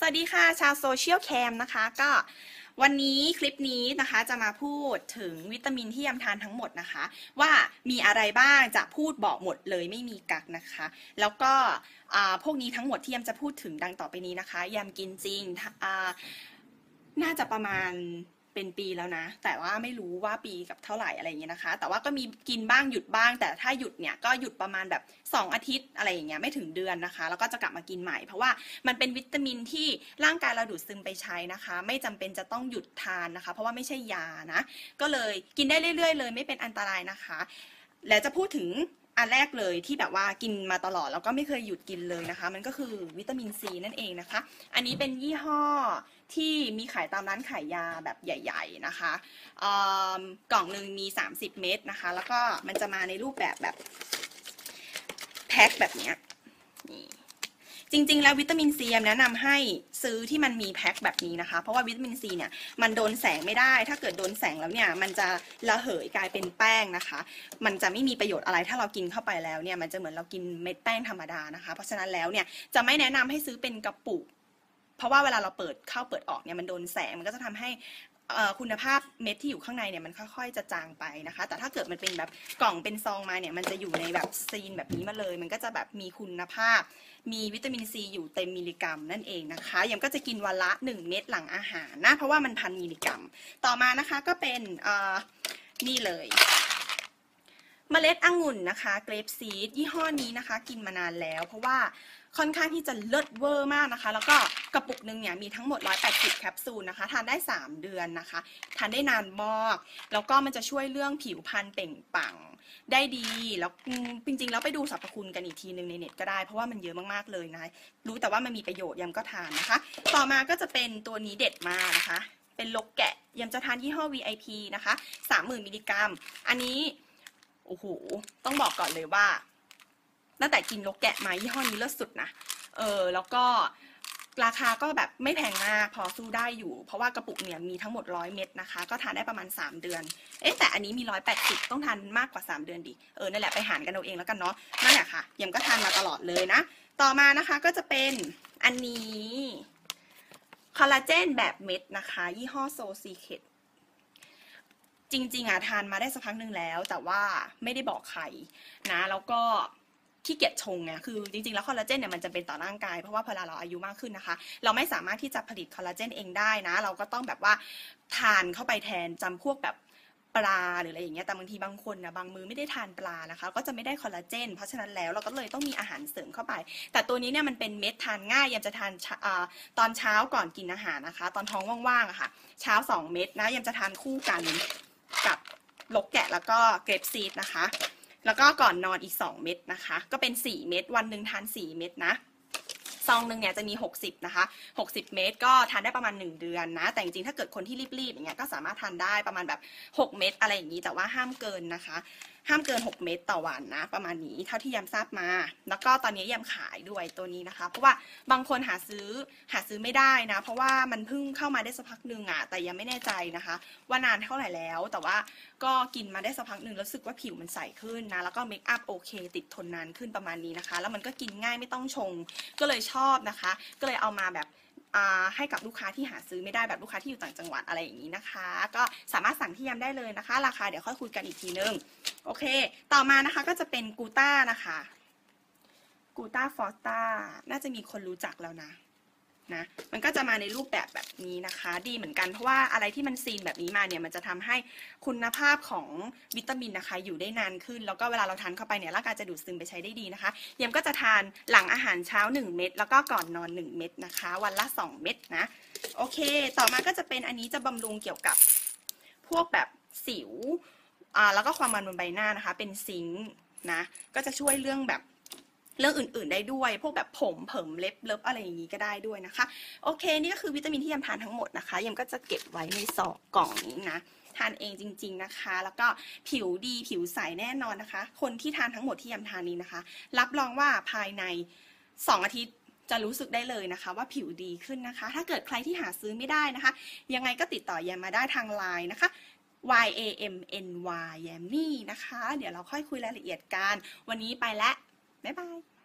สวัสดีค่ะ ชาวโซเชียลแคมนะคะ ก็วันนี้คลิปนี้นะคะจะมาพูดถึงวิตามินที่ยำทานทั้งหมดนะคะ ว่ามีอะไรบ้างจะพูดบอกหมดเลยไม่มีกักนะคะ แล้วก็พวกนี้ทั้งหมดที่ยำจะพูดถึงดังต่อไปนี้นะคะยำกินจริงน่าจะประมาณ เป็นปีแล้วนะ แต่ว่าไม่รู้ว่าปีกับเท่าไหร่อะไรอย่างเงี้ยนะคะ แต่ว่าก็มีกินบ้างหยุดบ้าง แต่ถ้าหยุดเนี่ยก็หยุดประมาณแบบ 2 อาทิตย์อะไรอย่างเงี้ยไม่ถึงเดือนนะคะ แล้วก็จะกลับมากินใหม่ เพราะว่ามันเป็นวิตามินที่ร่างกายเราดูดซึมไปใช้นะคะ ไม่จำเป็นจะต้องหยุดทานนะคะ เพราะว่าไม่ใช่ยานะ ก็เลยกินได้เรื่อย ๆ เลย ไม่เป็นอันตรายนะคะ แล้วจะพูดถึง อันแรกเลยที่แบบว่ากินมาตลอดแล้วก็ไม่เคยหยุดกินเลยนะคะ มันก็คือวิตามินซีนั่นเองนะคะ อันนี้เป็นยี่ห้อที่มีขายตามร้านขายยาแบบใหญ่ ๆนะคะกล่องหนึ่งมี 30 เม็ดนะคะ แล้วก็มันจะมาในรูปแบบแบบแพ็คแบบเนี้ย จริง ๆ แล้ววิตามินซีแนะนำให้ซื้อที่มันมีแพ็คแบบนี้นะคะ เพราะว่าวิตามินซีเนี่ยมันโดนแสงไม่ได้ ถ้าเกิดโดนแสงแล้วเนี่ยมันจะระเหยกลายเป็นแป้งนะคะ มันจะไม่มีประโยชน์อะไรถ้าเรากินเข้าไปแล้วเนี่ยมันจะเหมือนเรากินเม็ดแป้งธรรมดานะคะ เพราะฉะนั้นแล้วเนี่ยจะไม่แนะนำให้ซื้อเป็นกระปุก เพราะว่าเวลาเราเปิดเข้าเปิดออกเนี่ยมันโดนแสงมันก็จะทำให้ คุณภาพเม็ดที่อยู่ข้างในเนี่ยมันค่อยๆ จะจางไปนะคะ แต่ถ้าเกิดมันเป็นแบบกล่องเป็นซองมาเนี่ยมันจะอยู่ในแบบซีนแบบนี้มาเลย มันก็จะแบบมีคุณภาพ มีวิตามินซีอยู่เต็มมิลลิกรัมนั่นเองนะคะยังก็จะกินวันละ 1 เม็ดหลังอาหารนะเพราะว่ามันพันมิลลิกรัม ต่อมานะคะก็เป็นนี่เลย เมล็ดองุ่นนะคะเกรปซีดยี่ห้อนี้นะคะ กินมานานแล้ว เพราะว่าค่อนข้างที่จะเลิศเวอร์มากนะคะ แล้วก็กระปุกหนึ่งเนี่ยมีทั้งหมด 180 แคปซูลนะคะ ทานได้ 3 เดือนนะคะ ทานได้นานมากแล้วก็มันจะช่วยเรื่องผิวพรรณเปล่งปลั่งได้ดี แล้วจริงๆ แล้วไปดูสรรพคุณกันอีกทีหนึ่งในเน็ตก็ได้ เพราะว่ามันเยอะมากๆเลยนะรู้แต่ว่ามันมีประโยชน์ยำก็ทานนะคะ ต่อมาก็จะเป็นตัวนี้เด็ดมากนะคะ เป็นลกแกะยำจะทานยี่ห้อ VIP นะคะ 30,000 มิลลิกรัม อันนี้ โอ้โห ต้องบอกก่อนเลยว่า ตั้งแต่กินลกแกะมายี่ห้อนี้เลิศสุดนะ เออ แล้วก็ราคาก็แบบไม่แพงมากพอสู้ได้อยู่ เพราะว่ากระปุกเนี่ยมีทั้งหมดร้อยเม็ดนะคะ ก็ทานได้ประมาณ 3 เดือน เอ๊ะแต่อันนี้มีร้อยแปดสิบต้องทานมากกว่า 3 เดือนดิ เออ นั่นแหละไปหารกันเอาเองแล้วกันเนาะ นั่นแหละค่ะยมก็ทานมาตลอดเลยนะ ต่อมานะคะก็จะเป็นอันนี้คอลลาเจนแบบเม็ดนะคะ ยี่ห้อโซซีเคท จริง ๆอะทานมาได้สักพักหนึ่งแล้ว แต่ว่าไม่ได้บอกใครนะ แล้วก็ขี้เกียจชงไงคือจริงๆแล้วคอลลาเจนเนี่ยมันจะเป็นต่อร่างกายเพราะว่าพอเราอายุมากขึ้นนะคะ เราไม่สามารถที่จะผลิตคอลลาเจนเองได้นะ เราก็ต้องแบบว่าทานเข้าไปแทนจำพวกแบบปลาหรืออะไรอย่างเงี้ยแต่บางทีบางคนนะบางมือไม่ได้ทานปลานะคะ ก็จะไม่ได้คอลลาเจนเพราะฉะนั้นแล้วเราก็เลยต้องมีอาหารเสริมเข้าไป แต่ตัวนี้เนี่ยมันเป็นเม็ดทานง่ายยำจะทานตอนเช้าก่อนกินอาหารนะคะ ตอนท้องว่างๆอะค่ะ เช้า 2 เม็ดนะยำจะทานคู่กัน กับลกแกะแล้วก็เกรปซีดนะคะ แล้วก็ก่อนนอนอีก 2 เม็ดนะคะ ก็เป็น 4 เม็ดวันหนึ่งทาน 4 เม็ดนะซองหนึ่งเนี่ยจะมี 60 นะคะ 60 เม็ดก็ทานได้ประมาณ 1 เดือนนะ แต่จริงๆ ถ้าเกิดคนที่รีบๆ อย่างเงี้ยก็สามารถทานได้ประมาณแบบ 6 เม็ดอะไรอย่างนี้ แต่ว่าห้ามเกินนะคะ ห้ามเกิน 6 เม็ดต่อวันนะ ประมาณนี้เท่าที่ยำทราบมา แล้วก็ตอนนี้ยำขายด้วยตัวนี้นะคะ เพราะว่าบางคนหาซื้อหาซื้อไม่ได้นะ เพราะว่ามันเพิ่งเข้ามาได้สักพักหนึ่งอะแต่ยังไม่แน่ใจนะคะ ว่านานเท่าไหร่แล้ว แต่ว่าก็กินมาได้สักพักหนึ่งรู้สึกว่าผิวมันใสขึ้นนะ แล้วก็เมคอัพโอเค ติดทนนานขึ้นประมาณนี้นะคะ แล้วมันก็กินง่ายไม่ต้องชง ก็เลยชอบนะคะ ก็เลยเอามาแบบให้กับลูกค้าที่หาซื้อไม่ได้แบบลูกค้าที่อยู่ต่างจังหวัดอะไรอย่างนี้นะคะ ก็สามารถสั่งที่ยำได้เลยนะคะ ราคาเดี๋ยวค่อยคุยกันอีกทีนึง โอเค ต่อมานะคะก็จะเป็นกูต้านะคะกูต้าฟอสต้าน่าจะมีคนรู้จักแล้วนะนะมันก็จะมาในรูปแบบแบบนี้นะคะ ดีเหมือนกันเพราะว่าอะไรที่มันซีนแบบนี้มาเนี่ยมันจะทำให้คุณภาพของวิตามินนะคะ อยู่ได้นานขึ้น แล้วก็เวลาเราทานเข้าไปเนี่ยร่างกายจะดูดซึมไปใช้ได้ดีนะคะเยมก็จะทานหลังอาหารเช้า 1 เม็ดแล้วก็ก่อนนอน 1 เม็ดนะคะ วันละ 2 เม็ดนะโอเค ต่อมาก็จะเป็นอันนี้จะบำรุงเกี่ยวกับพวกแบบสิว อ่าแล้วก็ความมันบนใบหน้านะคะ เป็นซิงค์นะ ก็จะช่วยเรื่องแบบเรื่องอื่น ๆ ได้ด้วย พวกแบบผมเผิมเล็บเล็บอะไรอย่างนี้ก็ได้ด้วยนะคะ โอเค นี่ก็คือวิตามินที่ยำทานทั้งหมดนะคะยำก็จะเก็บไว้ในซองกล่องนี้นะทานเองจริง ๆนะคะ แล้วก็ผิวดีผิวใสแน่นอนนะคะ คนที่ทานทั้งหมดที่ยำทานนี้นะคะ รับรองว่าภายใน 2 อาทิตย์จะรู้สึกได้เลยนะคะ ว่าผิวดีขึ้นนะคะ ถ้าเกิดใครที่หาซื้อไม่ได้นะคะ ยังไงก็ติดต่อยมมาได้ทางไลน์นะคะ y a m n y แยมนี่นะคะ เดี๋ยวเราค่อยคุยรายละเอียดกัน วันนี้ไปแล้วบ๊ายบาย